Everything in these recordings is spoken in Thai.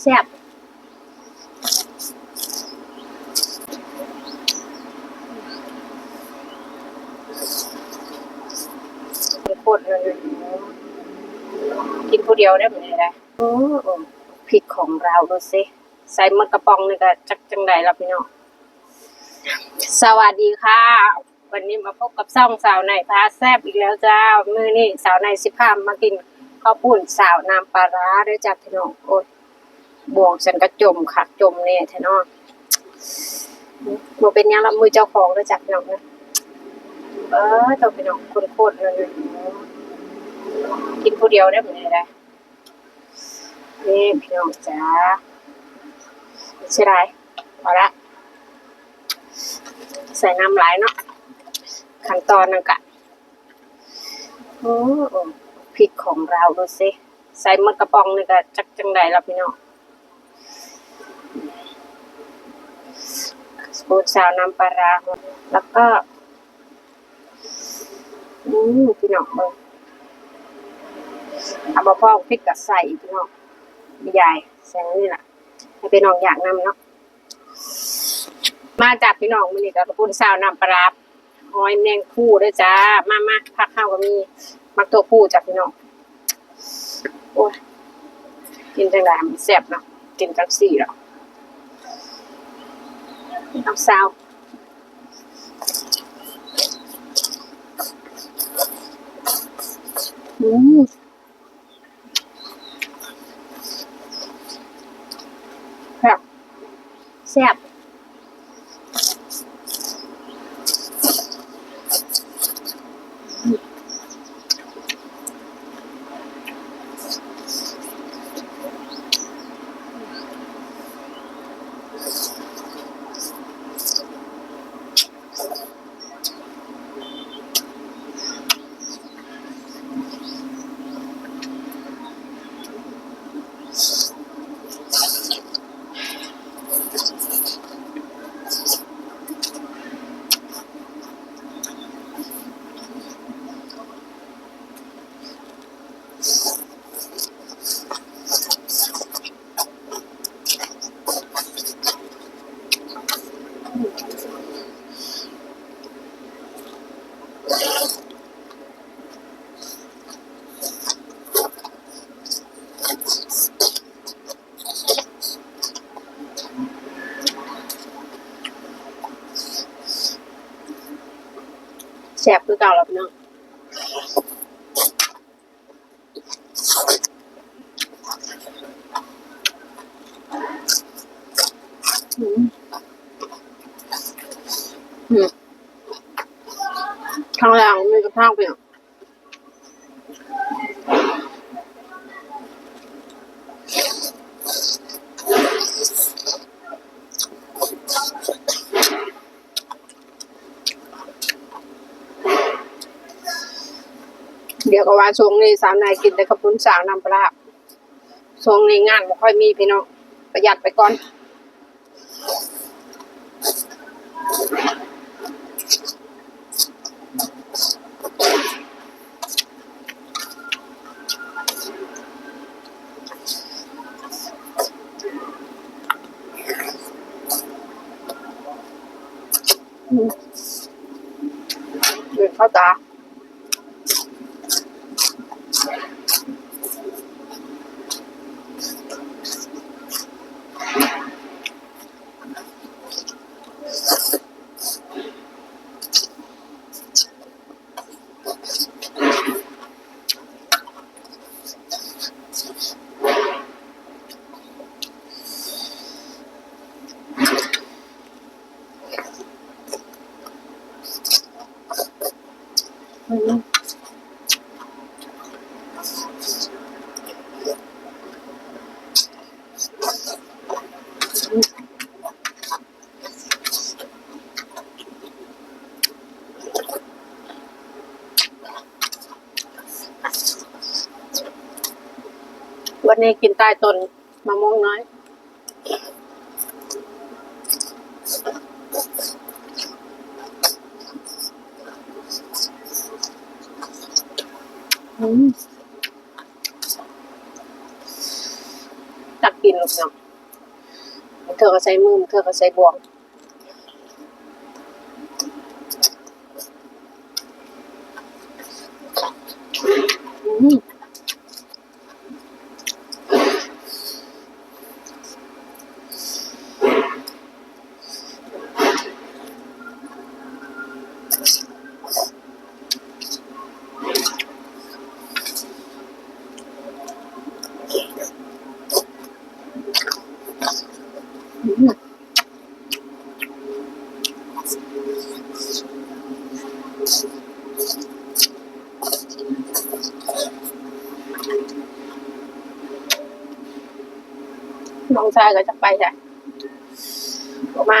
แซ่บโคตรเลยกินผู้เดียวได้เหมือนไงโอ้พริกของเราดูสิใส่มะกระป๋องนี่ก็จักจังไดแล้วพี่น้องสวัสดีค่ะ วันนี้มาพบกับซ่องสาวในพาแซบอีกแล้วจ้ามือนี่สาวในสิพามมากินข้าวปุ้นสาวน้ำปลาร้าด้วยจ้าพี่น้องโอ้ย บวงฉันก็จมค่ะจมเนี่ยแทน้องมันเป็นยังละมือเจ้าของด้วยจ้าพี่น้องนะเออเจ้าพี่น้องคนโคตรเลยกินผู้เดียวได้เหมือนไงได้นี่พี่น้องจ้าใช่ไรพอละใส่น้ำไหลายเนาะขั้นตอนนึงกะโอ้พริกของเราดูสิใส่มะกระป๋องนี่ก็จักจังไดแล้วพี่น้อง สปูนซาวน้ำปลาร้าแล้วก็อืมพี่น้องเบิ่งเอาบะพอพริกกับใส่พี่น้องใหญ่ใส่นี่แหละให้พี่น้องอยากนำเนาะมาจากพี่น้องมือนี้ก็ขอบคุณสาวน้ำปลาร้าหอยแมงคู่ด้วยจ้ามามาพักข้าวก็มีมักตัวคู่จากพี่น้องโอ้ยกินจังไดมันแซ่บเนาะกินจังสี่หรอ กเอาส แสบแซ่บคือเก่าแล้วพี่น้องอืมอืมข้างล่างมีกระเพราพี่น้องเดี๋ ยวก็ว่าช่วงนี้สาวนายกินแต่กระปุ้นสาวน้ำปลาช่วงนี้งานไม่ค่อยมีพี่น้องประหยัดไปก่อนเดือดเข้าตา อื วันนี้กินใต้ต้นมะม่วงน้อยอืมตักกินลูกเนาะเธอก็ใส่มือเธอก็ใส่บวง น้องชายก็จะไปใช่บอกมา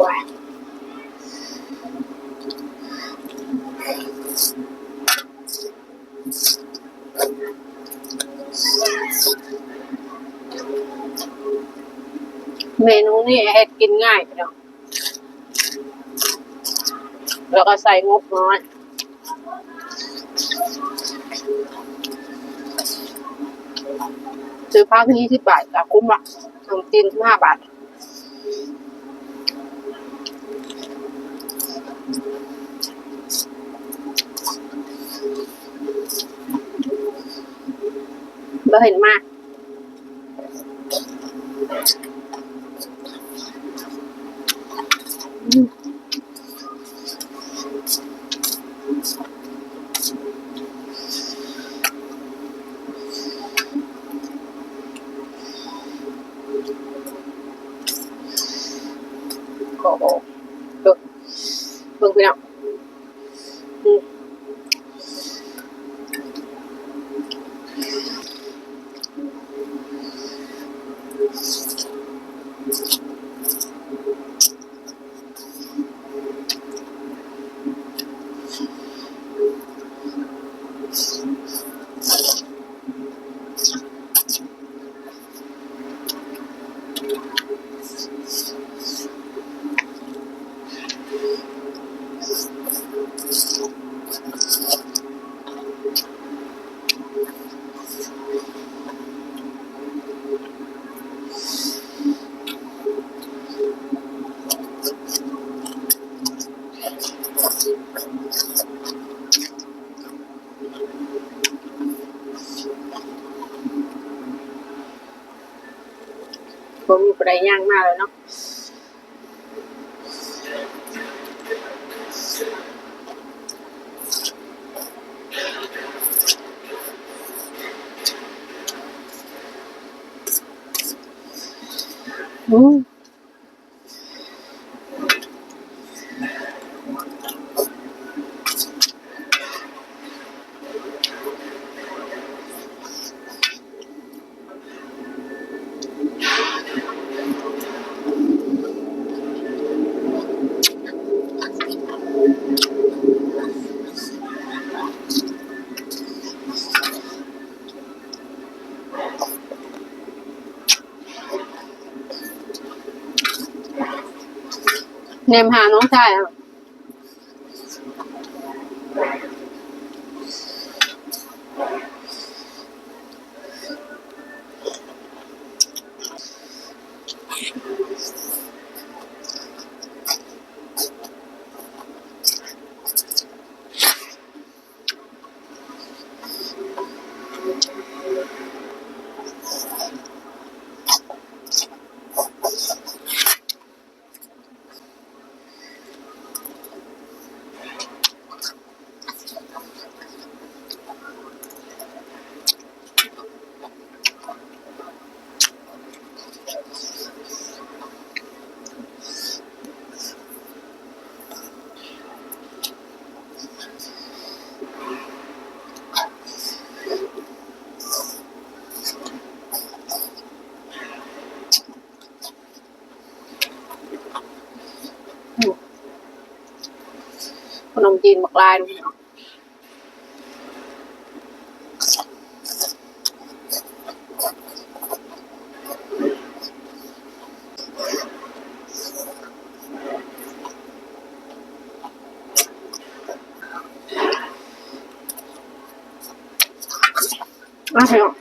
ว้าย เมนูนี่เฮ็ดกินง่ายพี่น้องแล้วก็ใส่งบน้อยซื้อพักยี่สิบบาทกับคุ้มละขนมจีนสิบห้าบาทเราเห็นมาก โอ้โหดูเบิ่งพี่น้องอืมผ มีประดย่างมากเลยเนาะอืม เนมหาน้องชายอะ จีนบักลายพี่น้องอะพี่น้อง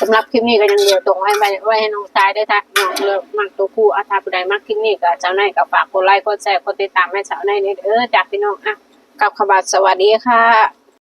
สำหรับคลิปนี้ก็ยังเหลือตรงไว้ไว้ไว้ให้น้องชายด้วยจ้ะน้องเลิกมักตัวผู้อาทาผู้ใดมักคลิปนี้ก็เจ้าหน้ายก็ฝากกดไลค์กดแชร์กดติดตามให้เจ้าหน้ายนี่เด้อจากพี่น้องอะกับขบาสวัสดีค่ะ